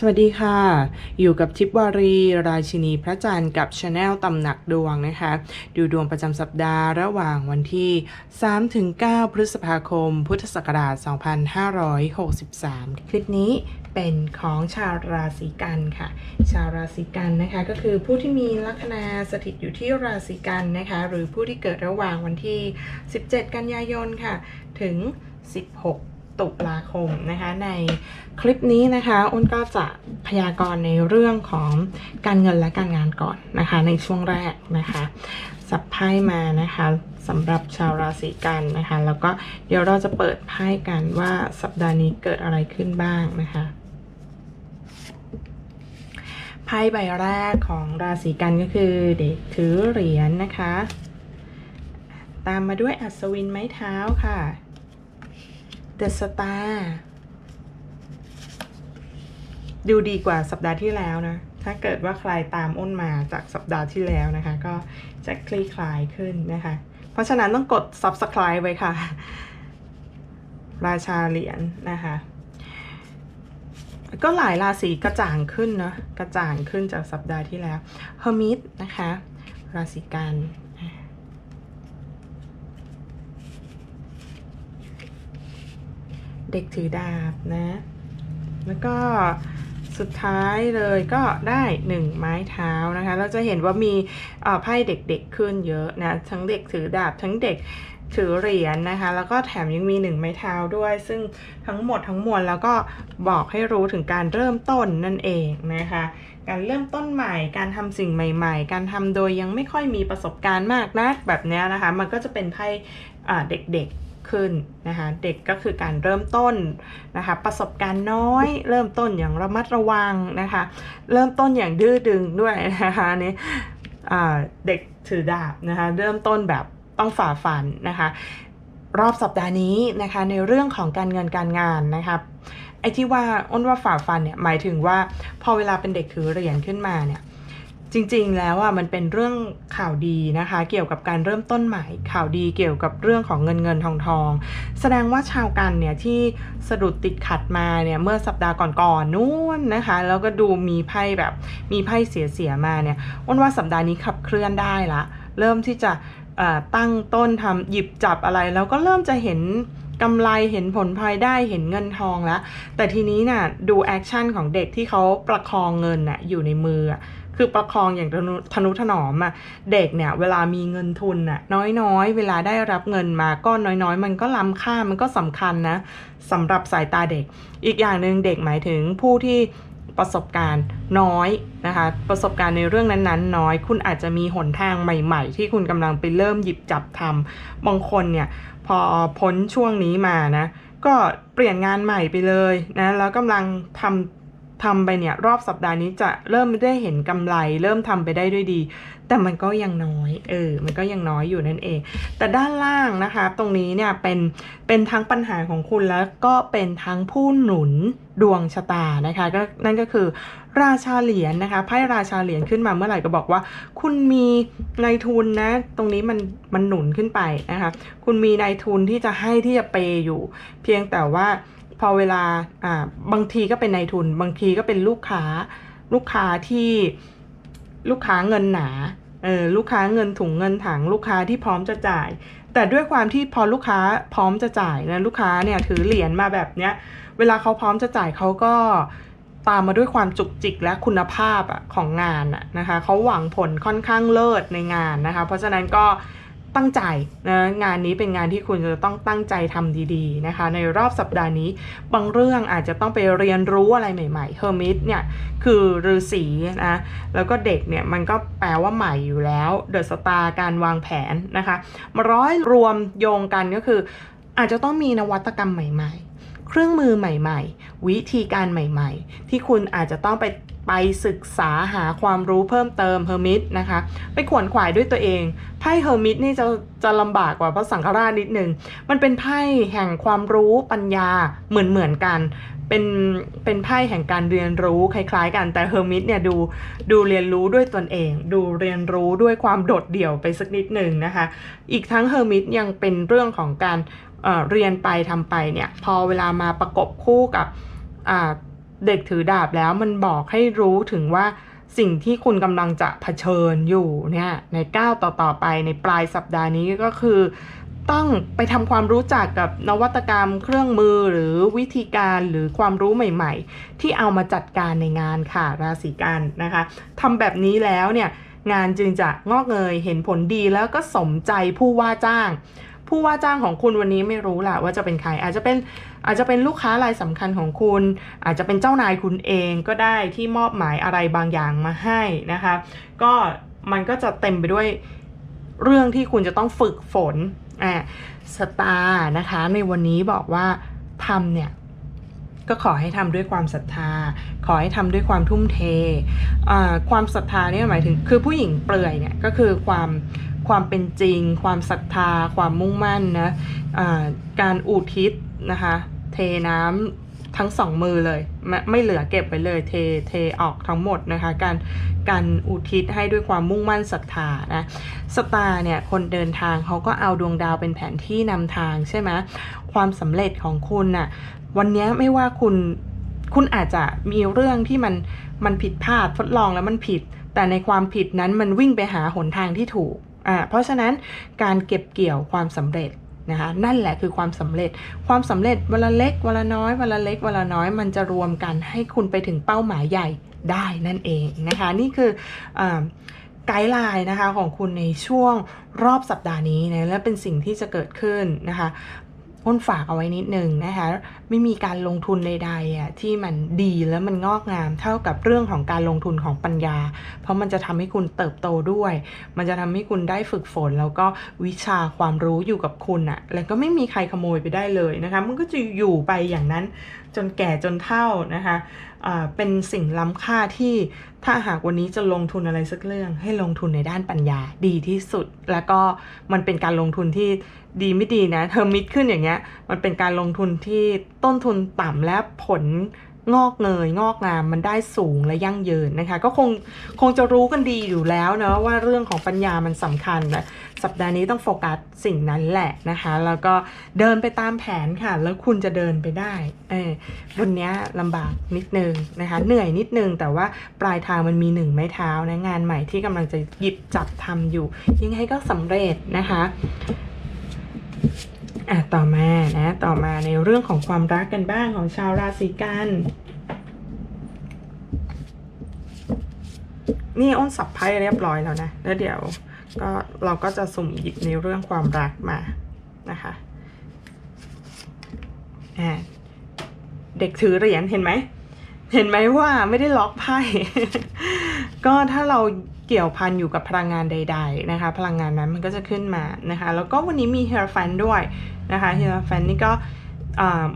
สวัสดีค่ะ อยู่กับทิพวารี ราชินีพระจันทร์กับชาแนลตำหนักดวงนะคะ ดูดวงประจำสัปดาห์ระหว่างวันที่ 3-9 พฤษภาคม พุทธศักราช 2563 คลิปนี้เป็นของชาวราศีกันค่ะ ชาวราศีกันนะคะก็คือผู้ที่มีลัคนาสถิตอยู่ที่ราศีกันนะคะ หรือผู้ที่เกิดระหว่างวันที่ 17 กันยายนค่ะ ถึง 16 ตุลาคมนะคะในคลิปนี้นะคะอ้นก็จะพยากรณ์ในเรื่องของการเงินและการงานก่อนนะคะ ในช่วงแรกนะคะสับไพ่มานะคะสำหรับชาวราศีกันนะคะ แล้วก็เดี๋ยวเราจะเปิดไพ่กันว่าสัปดาห์นี้เกิดอะไรขึ้นบ้างนะคะไพ่ใบแรกของราศีกันก็คือเด็กถือเหรียญนนะคะ ตามมาด้วยอัศวินไม้เท้าค่ะ The Star ดูดีกว่าสัปดาห์ที่แล้วนะ ถ้าเกิดว่าใครตามอ้นมาจากสัปดาห์ที่แล้วนะคะ ก็จะคลี่คลายขึ้นนะคะ เพราะฉะนั้นต้องกด subscribe ไว้ค่ะ ราชาเหรียญนะคะ ก็หลายราศีกระจ่างขึ้นเนาะกระจ่างขึ้นจากสัปดาห์ที่แล้ว Hermit นะคะ ราศีกัน เด็กถือดาบนะ แล้วก็สุดท้ายเลยก็ได้หนึ่งไม้เท้านะคะ เราจะเห็นว่ามีอ่อไพ่เด็กๆขึ้นเยอะนะ ทั้งเด็กถือดาบทั้งเด็กถือเหรียญนะคะ แล้วก็แถมยังมีหนึ่งไม้เท้าด้วย ซึ่งทั้งหมดทั้งมวลแล้วก็บอกให้รู้ถึงการเริ่มต้นนั่นเองนะคะ การเริ่มต้นใหม่ การทำสิ่งใหม่ ๆ การทำโดยยังไม่ค่อยมีประสบการณ์มากนักแบบเนี้ยนะคะ มันก็จะเป็นไพ่อ่าเด็กๆ ขึ้นนะคะเด็กก็คือการเริ่มต้นนะคะประสบการณ์น้อยเริ่มต้นอย่างระมัดระวังนะคะเริ่มต้นอย่างดื้อดึงด้วยนะคะอันนี่เด็กถือดาบนะคะเริ่มต้นแบบต้องฝ่าฟันนะคะรอบสัปดาห์นี้นะคะในเรื่องของการเงินการงานนะคะไอ้ที่ว่าอ้นว่าฝ่าฟันเนี่ยหมายถึงว่าพอเวลาเป็นเด็กถือเหรียญขึ้นมาเนี่ย จริงๆ แล้วอะมันเป็นเรื่องข่าวดีนะคะ เกี่ยวกับการเริ่มต้นใหม่ ข่าวดีเกี่ยวกับเรื่องของเงินเงินทองทอง แสดงว่าชาวกันเนี่ยที่สะดุดติดขัดมาเนี่ยเมื่อสัปดาห์ก่อนๆนู้นนะคะ แล้วก็ดูมีไพ่แบบมีไพ่เสียๆมาเนี่ยอ้นว่าสัปดาห์นี้ขับเคลื่อนได้ละเริ่มที่จะตั้งต้นทำหยิบจับอะไรแล้วก็เริ่มจะเห็นกำไรเห็นผลพลอยได้เห็นเงินทองแล้ว แต่ทีนี้น่ะดูแอคชั่นของเด็กที่เขาประคองเงินน่ะอยู่ในมือ คือประคองอย่างทนุถนอมอะเด็กเนี่ยเวลามีเงินทุนน่ะน้อยๆ เวลาได้รับเงินมาก้อนน้อยๆ มันก็ล้ำค่ามันก็สำคัญนะสำหรับสายตาเด็ก อีกอย่างหนึ่งเด็กหมายถึงผู้ที่ประสบการณ์น้อยนะคะ ประสบการณ์ในเรื่องนั้นๆ น้อย คุณอาจจะมีหนทางใหม่ ๆ ที่คุณกำลังไปเริ่มหยิบจับทำบางคนเนี่ยพอพ้นช่วงนี้มานะ ก็เปลี่ยนงานใหม่ไปเลยนะ แล้วกำลังทำ ทำไปเนี่ยรอบสัปดาห์นี้จะเริ่มได้เห็นกำไร เริ่มทำไปได้ด้วยดี แต่มันก็ยังน้อยเออมันก็ยังน้อยอยู่นั่นเอง แต่ด้านล่างนะคะ ตรงนี้เนี่ยเป็นเป็นทั้งปัญหาของคุณแล้วก็เป็นทั้งผู้หนุนดวงชะตานะคะก็นั่นก็คือราชาเหรียญนนะคะไพ่ราชาเหรียญขึ้นมาเมื่อไหร่ก็บอกว่า คุณมีนายทุนนะ ตรงนี้มันมันหนุนขึ้นไปนะคะ คุณมีนายทุนที่จะให้ที่จะเปย์อยู่ เพียงแต่ว่า พอเวลาอ่าบางทีก็เป็นนายทุน บางทีก็เป็นลูกค้า ลูกค้าที่ลูกค้าเงินหนาเออลูกค้าเงินถุงเงินถังลูกค้าที่พร้อมจะจ่าย แต่ด้วยความที่พอลูกค้าพร้อมจะจ่ายนะลูกค้าเนี่ยถือเหรียญมาแบบเนี้ยเวลาเขาพร้อมจะจ่ายเขาก็ตามมาด้วยความจุกจิกและคุณภาพอะของงานอะนะคะเขาหวังผลค่อนข้างเลิศในงานนะคะ เพราะฉะนั้นก็ ตั้งใจนะงานนี้เป็นงานที่คุณจะต้องตั้งใจทำดีๆนะคะ ในรอบสัปดาห์นี้บางเรื่องอาจจะต้องไปเรียนรู้อะไรใหม่ๆเฮอร์มิตเนี่ยคือฤาษีนะแล้วก็เด็กเนี่ยมันก็แปลว่าใหม่อยู่แล้วเดอะสตาร์การวางแผนนะคะมาร้อยรวมโยงกันก็คือ อาจจะต้องมีนวัตกรรมใหม่ ๆ เครื่องมือใหม่ ๆ วิธีการใหม่ ๆ ที่คุณอาจจะต้องไป ไปศึกษาหาความรู้เพิ่มเติมเฮอร์มิตนะคะ ไปขวนขวายด้วยตัวเอง ไพ่เฮอร์มิตนี่จะจะลำบากกว่าพระสังฆราชนิดนึง มันเป็นไพ่แห่งความรู้ปัญญาเหมือนเหมือนกัน เป็นเป็นไพ่แห่งการเรียนรู้คล้ายๆ กันแต่เฮอร์มิตเนี่ยดูดูเรียนรู้ด้วยตนเอง ดูเรียนรู้ด้วยความโดดเดี่ยวไปสักนิดหนึ่งนะคะ อีกทั้งเฮอร์มิตยังเป็นเรื่องของการเเรียนไปทำไปเนี่ยพอเวลามาประกบคู่กับ เด็กถือดาบแล้วมันบอกให้รู้ถึงว่าสิ่งที่คุณกำลังจะเผชิญอยู่เนี่ยในก้าวต่อๆไปในปลายสัปดาห์นี้ก็คือ ต้องไปทำความรู้จักกับนวัตกรรมเครื่องมือหรือวิธีการหรือความรู้ใหม่ๆ ที่เอามาจัดการในงานค่ะราศีกันนะคะทำแบบนี้แล้วเนี่ยงานจึงจะงอกเงยเห็นผลดีแล้วก็สมใจผู้ว่าจ้าง ผู้ว่าจ้างของคุณวันนี้ไม่รู้แหละว่าจะเป็นใคร อาจจะเป็นอาจจะเป็นลูกค้ารายสำคัญของคุณ อาจจะเป็นเจ้านายคุณเองก็ได้ที่มอบหมายอะไรบางอย่างมาให้นะคะ ก็มันก็จะเต็มไปด้วยเรื่องที่คุณจะต้องฝึกฝนอ่าสตาร์นะคะ ในวันนี้บอกว่าทำเนี่ยก็ขอให้ทำด้วยความศรัทธา ขอให้ทำด้วยความทุ่มเท ความศรัทธาเนี่ยหมายถึง คือผู้หญิงเปลือยเนี่ยก็คือความ ความเป็นจริง ความศรัทธา ความมุ่งมั่นนะอ่าการอุทิศนะคะ เทน้ำทั้งสองมือเลยไม่ไม่เหลือเก็บไว้เลย เทเทออกทั้งหมดนะคะ การการอุทิศให้ด้วยความมุ่งมั่นศรัทธานะสตาเนี่ยคนเดินทางเขาก็เอาดวงดาวเป็นแผนที่นำทางใช่ไหมความสำเร็จของคุณน่ะวันนี้ไม่ว่าคุณคุณอาจจะมีเรื่องที่มันมันผิดพลาดทดลองแล้วมันผิด แต่ในความผิดนั้นมันวิ่งไปหาหนทางที่ถูก อ่าเพราะฉะนั้นการเก็บเกี่ยวความสำเร็จนะคะนั่นแหละคือความสำเร็จ ความสำเร็จวันละเล็กวันละน้อยวันละเล็กวันละน้อย มันจะรวมกันให้คุณไปถึงเป้าหมายใหญ่ได้นั่นเองนะคะ นี่คืออไกด์ไลน์นะคะของคุณในช่วงรอบสัปดาห์นี้นะและเป็นสิ่งที่จะเกิดขึ้นนะคะ พ้นฝากเอาไว้นิดนึงนะคะ ไม่มีการลงทุนใดๆอะที่มันดีแล้วมันงอกงามเท่ากับเรื่องของการลงทุนของปัญญา เพราะมันจะทำให้คุณเติบโตด้วย มันจะทำให้คุณได้ฝึกฝน แล้วก็วิชาความรู้อยู่กับคุณอะ แล้วก็ไม่มีใครขโมยไปได้เลยนะคะ มันก็จะอยู่ไปอย่างนั้นจนแก่จนเฒ่านะคะอ่าเป็นสิ่งล้ำค่าที่ถ้าหากวันนี้จะลงทุนอะไรสักเรื่อง ให้ลงทุนในด้านปัญญาดีที่สุด แล้วก็มันเป็นการลงทุนที่ดีไม่ดีนะเทอมมิดขึ้นอย่างเงี้ย มันเป็นการลงทุนที่ต้นทุนต่ำและผลงอกเงยงอกงามมันได้สูงและยั่งยืนนะคะ ก็คงคงจะรู้กันดีอยู่แล้วเนาะว่าเรื่องของปัญญามันสำคัญนะ สัปดาห์นี้ต้องโฟกัสสิ่งนั้นแหละนะคะ แล้วก็เดินไปตามแผนค่ะ แล้วคุณจะเดินไปได้เออวันนี้ลำบากนิดนึงนะคะ เหนื่อยนิดนึง แต่ว่าปลายทางมันมีหนึ่งไม้เท้านะงานใหม่ที่กำลังจะหยิบจับทำอยู่ ยังไงก็สำเร็จนะคะอะต่อมานะต่อมาในเรื่องของความรักกันบ้างของชาวราศีกันนี่อ้นสับไพ่เรียบร้อยแล้วนะแล้วเดี๋ยว ก็เราก็จะสุ่มหยิบในเรื่องความรักมานะคะเด็กถือเหรียญเห็นไหม เห็นไหมว่าไม่ได้ล็อกไพ่ ก็ถ้าเราเกี่ยวพันอยู่กับพลังงานใด ๆนะคะ พลังงานนั้นมันก็จะขึ้นมานะคะ แล้วก็วันนี้มีเฮ r ร์ฟันด้วยนะคะเฮ r ร์ฟันนี่ก็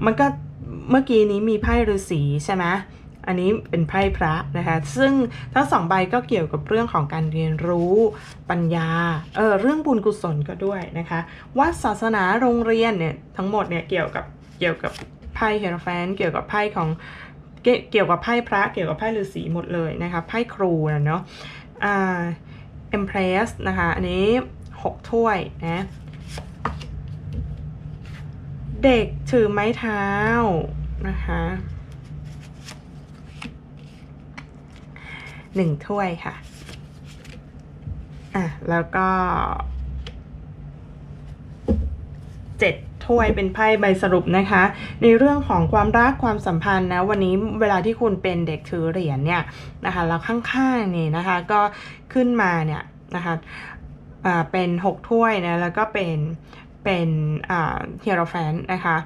มันก็เมื่อกี้นี้มีไพ่ฤาษีใช่ไหม อันนี้เป็นไพ่พระนะคะ ซึ่งทั้งสองใบก็เกี่ยวกับเรื่องของการเรียนรู้ปัญญา เออเรื่องบุญกุศลก็ด้วยนะคะวัดศาสนาโรงเรียนเนี่ยทั้งหมดเนี่ยเกี่ยวกับเกี่ยวกับไพ่เฮ r ร์ฟันเกี่ยวกับไพ่ของเกี่ยวกับไพ่พระเกี่ยวกับไพ่ฤาษีหมดเลยนะคะไพ่ครูนะเนาะอ่า Empress นะคะอันนี้ 6 ถ้วยนะเด็กถือไม้เท้านะคะ หนึ่งถ้วยค่ะ อะ แล้วก็เจ็ดถ้วยเป็นไพ่ใบสรุปนะคะ ในเรื่องของความรักความสัมพันธ์นะวันนี้เวลาที่คุณเป็นเด็กถือเหรียญเนี่ยนะคะแล้วข้างๆนี่นะคะก็ขึ้นมาเนี่ยนะคะอ่าเป็น 6 ถ้วยนะแล้วก็เป็นเป็นอ่าเฮโรแฟนนะคะ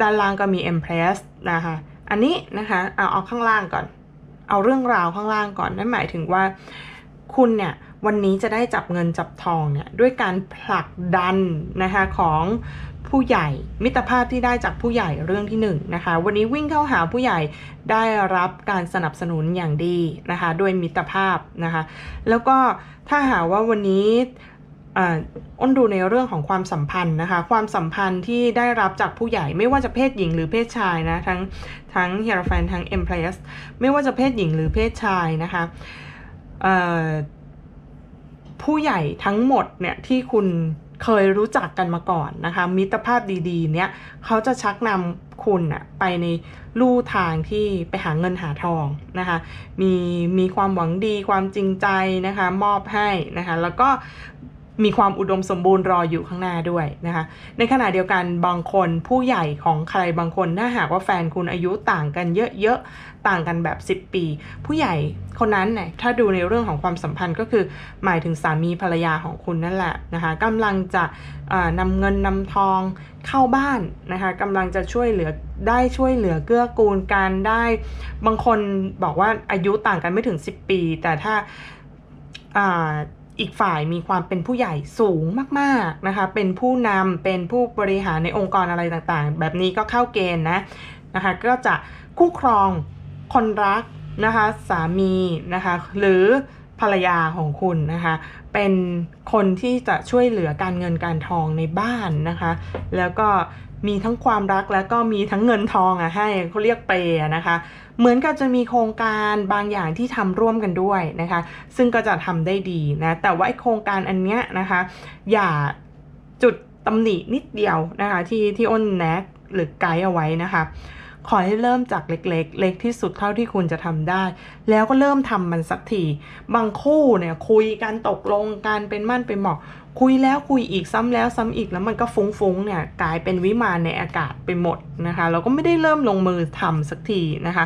ด้านล่างก็มี Empress นะคะ อันนี้นะคะเอาเอาข้างล่างก่อน เอาเรื่องราวข้างล่างก่อนนั่นหมายถึงว่าคุณเนี่ยวันนี้จะได้จับเงินจับทองเนี่ยด้วยการผลักดันนะคะของผู้ใหญ่มิตรภาพที่ได้จากผู้ใหญ่เรื่องที่หนึ่งนะคะวันนี้วิ่งเข้าหาผู้ใหญ่ได้รับการสนับสนุนอย่างดีนะคะด้วยมิตรภาพนะคะแล้วก็ถ้าหากว่าวันนี้ อ้นดูในเรื่องของความสัมพันธ์นะคะ ความสัมพันธ์ที่ได้รับจากผู้ใหญ่ไม่ว่าจะเพศหญิงหรือเพศชายนะ ทั้งทั้งเฮียร์แฟนทั้งเอ็มเพลสไม่ว่าจะเพศหญิงหรือเพศชายนะคะผู้ใหญ่ทั้งหมดเนี่ยที่คุณเคยรู้จักกันมาก่อนนะคะ มิตรภาพดีๆ เนี่ยเขาจะชักนำคุณอะไปในลู่ทางที่ไปหาเงินหาทองนะคะ มีมีความหวังดีความจริงใจนะคะ มอบให้นะคะ แล้วก็ มีความอุดมสมบูรณ์รออยู่ข้างหน้าด้วยนะคะ ในขณะเดียวกันบางคนผู้ใหญ่ของใครบางคนถ้าหากว่าแฟนคุณอายุต่างกันเยอะๆ ต่างกันแบบ 10 ปี ผู้ใหญ่คนนั้นเนี่ยถ้าดูในเรื่องของความสัมพันธ์ก็คือ หมายถึงสามีภรรยาของคุณนั่นแหละนะคะกำลังจะนำเงินนำทองเข้าบ้านนะคะกำลังจะช่วยเหลือได้ช่วยเหลือเกื้อกูลการได้ บางคนบอกว่าอายุต่างกันไม่ถึง 10 ปี แต่ถ้า อีกฝ่ายมีความเป็นผู้ใหญ่สูงมากๆนะคะ เป็นผู้นำเป็นผู้บริหารในองค์กรอะไรต่างๆ แบบนี้ก็เข้าเกณฑ์นะนะคะ ก็จะคู่ครองคนรักนะคะสามีนะคะหรือภรรยาของคุณนะคะ เป็นคนที่จะช่วยเหลือการเงินการทองในบ้านนะคะ แล้วก็ มีทั้งความรักแล้วก็มีทั้งเงินทองอะให้เขาเรียกเปย์นะคะ เหมือนกับจะมีโครงการบางอย่างที่ทำร่วมกันด้วยนะคะ ซึ่งก็จะทำได้ดีนะแต่ว่าโครงการอันเนี้ยนะคะ อย่าจุดตำหนินิดเดียวนะคะที่ที่อ้นแนะหรือไกด์เอาไว้นะคะ ขอให้เริ่มจากเล็กๆ เล็กที่สุดเท่าที่คุณจะทำได้ แล้วก็เริ่มทำมันสักที บางคู่เนี่ยคุยกันตกลงกันเป็นมั่นเป็นเหมาะ คุยแล้วคุยอีกซ้ำแล้วซ้ำอีกแล้วมันก็ฟุ้งๆเนี่ยกลายเป็นวิมานในอากาศไปหมดนะคะเราก็ไม่ได้เริ่มลงมือทำสักทีนะคะ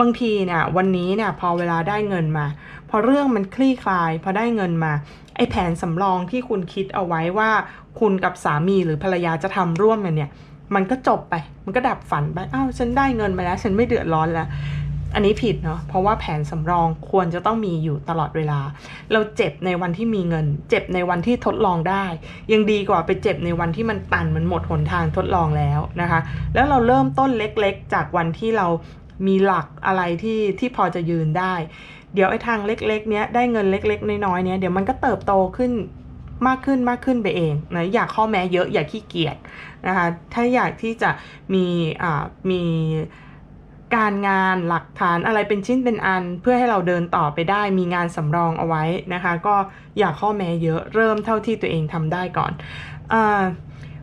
บางทีเนี่ยวันนี้เนี่ยพอเวลาได้เงินมา พอเรื่องมันคลี่คลาย พอได้เงินมาไอ้แผนสำรองที่คุณคิดเอาไว้ว่าคุณกับสามีหรือภรรยาจะทำร่วมกันเนี่ย มันก็จบไป มันก็ดับฝันไปอ้าวฉันได้เงินมาแล้ว ฉันไม่เดือดร้อนแล้ว อันนี้ผิดเนาะเพราะว่าแผนสำรองควรจะต้องมีอยู่ตลอดเวลา เราเจ็บในวันที่มีเงิน เจ็บในวันที่ทดลองได้ ยังดีกว่าไปเจ็บในวันที่มันตันมันหมดหนทางทดลองแล้วนะคะ แล้วเราเริ่มต้นเล็กๆ จากวันที่เรามีหลักอะไรที่ที่พอจะยืนได้ เดี๋ยวไอ้ทางเล็กๆ เนี้ยได้เงินเล็ก ๆ น้อยๆ เนี้ยเดี๋ยวมันก็เติบโตขึ้น มากขึ้นมากขึ้นไปเองนะอยากข้อแม้เยอะอย่าขี้เกียจนะคะถ้าอยากที่จะมีอ่ามีการงานหลักฐานอะไรเป็นชิ้นเป็นอันเพื่อให้เราเดินต่อไปได้มีงานสำรองเอาไว้นะคะ ก็อยากข้อแม้เยอะเริ่มเท่าที่ตัวเองทำได้ก่อนอ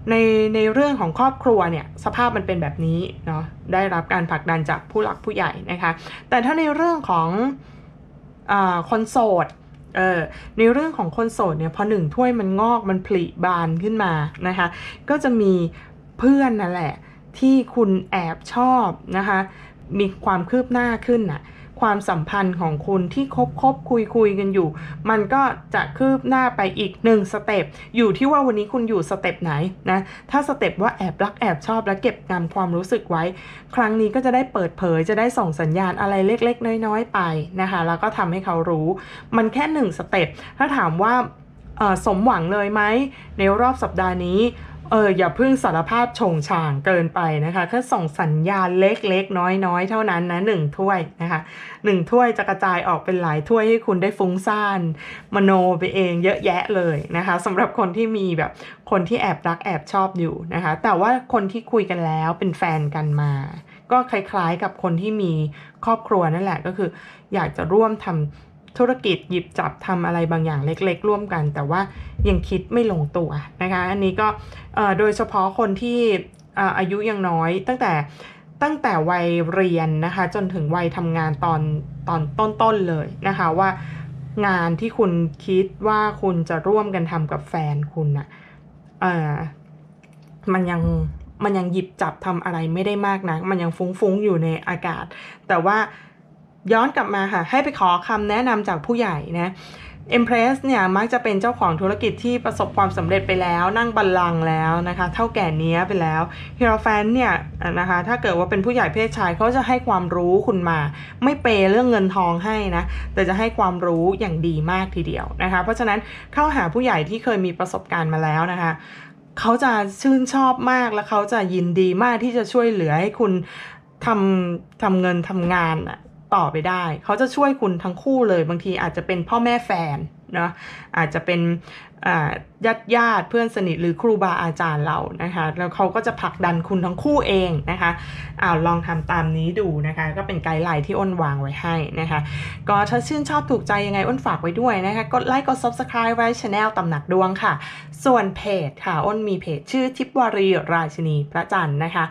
ในในเรื่องของครอบครัวเนี่ยสภาพมันเป็นแบบนี้เนาะได้รับการผลักดันจากผู้หลักผู้ใหญ่นะคะ แต่ถ้าในเรื่องของอคนโสด เออในเรื่องของคนโสดเนี่ยพอหนึ่งถ้วยมันงอกมันผลิบานขึ้นมานะคะก็จะมีเพื่อนนั่นแหละที่คุณแอบชอบนะคะมีความคืบหน้าขึ้นน่ะ ความสัมพันธ์ของคุณที่คบคบคุยคุยกันอยู่ มันก็จะคืบหน้าไปอีกหนึ่งสเต็ปอยู่ที่ว่าวันนี้คุณอยู่สเต็ปไหนนะถ้าสเต็ปว่าแอบรักแอบชอบและเก็บงำความรู้สึกไว้ ครั้งนี้ก็จะได้เปิดเผยจะได้ส่งสัญญาณอะไรเล็ก ๆ น้อย ๆ ไปนะคะ แล้วก็ทำให้เขารู้ มันแค่หนึ่งสเต็ปถ้าถามว่าสมหวังเลยไหมในรอบสัปดาห์นี้ เอออย่าเพิ่งสารภาพโฉงฉางเกินไปนะคะแค่ส่งสัญญาณเล็กๆ น้อยๆ เท่านั้นนะหนึ่งถ้วยนะคะหนึ่งถ้วยจะกระจายออกเป็นหลายถ้วยให้คุณได้ฟุ้งซ่าน มโนไปเองเยอะแยะเลยนะคะสำหรับคนที่มีแบบคนที่แอบรักแอบชอบอยู่นะคะ แต่ว่าคนที่คุยกันแล้วเป็นแฟนกันมา ก็คล้ายๆกับคนที่มีครอบครัวนั่นแหละก็คือ อยากจะร่วมทำ ธุรกิจหยิบจับทำอะไรบางอย่างเล็กๆ ร่วมกัน แต่ว่ายังคิดไม่ลงตัวนะคะ อันนี้ก็โดยเฉพาะคนที่อายุยังน้อย ตั้งแต่ตั้งแต่วัยเรียนนะคะ จนถึงวัยทำงานตอนตอนต้นๆเลยนะคะว่างานที่คุณคิดว่าคุณจะร่วมกันทำกับแฟนคุณน่ะเออมันยังมันยังหยิบจับทำอะไรไม่ได้มากนะ มันยังฟุ้งๆอยู่ในอากาศ แต่ว่า ย้อนกลับมาค่ะ ให้ไปขอคำแนะนำจากผู้ใหญ่นะ Empress เนี่ยมักจะเป็นเจ้าของธุรกิจที่ประสบความสำเร็จไปแล้ว นั่งบัลลังก์แล้วนะคะ เท่าแก่เนี้ยไปแล้วฮิโรแฟนเนี่ยนะคะถ้าเกิดว่าเป็นผู้ใหญ่เพศชายเขาจะให้ความรู้คุณมา ไม่เปย์เรื่องเงินทองให้นะแต่จะให้ความรู้อย่างดีมากทีเดียวนะคะ เพราะฉะนั้นเข้าหาผู้ใหญ่ที่เคยมีประสบการณ์มาแล้วนะคะเขาจะชื่นชอบมากและเขาจะยินดีมากที่จะช่วยเหลือให้คุณทำทำเงินทำงานน่ะ ต่อไปได้ เขาจะช่วยคุณทั้งคู่เลย บางทีอาจจะเป็นพ่อแม่แฟนเนาะอาจจะเป็นญาติญาติเพื่อนสนิทหรือครูบาอาจารย์เรานะคะ แล้วเขาก็จะผลักดันคุณทั้งคู่เองนะคะอ้าวลองทำตามนี้ดูนะคะ ก็เป็นไกด์ไลน์ที่อ้นวางไว้ให้นะคะ ก็ถ้าชื่นชอบถูกใจยังไงอ้นฝากไว้ด้วยนะคะ กดไลค์กด subscribe ไว้ช anel ตำหนักดวงค่ะ ส่วนเพจค่ะ อ้นมีเพจชื่อทิพวารีราชินีพระจันทร์นะคะ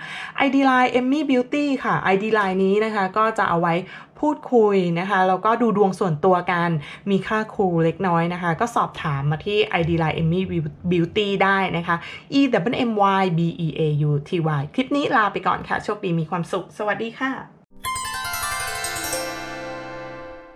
ID Line Emmy Beauty ค่ะ ID Line นี้นะคะก็จะเอาไว้ พูดคุยนะคะแล้วก็ดูดวงส่วนตัวกันมีค่าครูเล็กน้อยนะคะ ก็สอบถามมาที่ ID Line Emmy Beauty ได้นะคะ E W M Y B E A U T Y คลิปนี้ลาไปก่อนค่ะ โชคดีมีความสุข สวัสดีค่ะ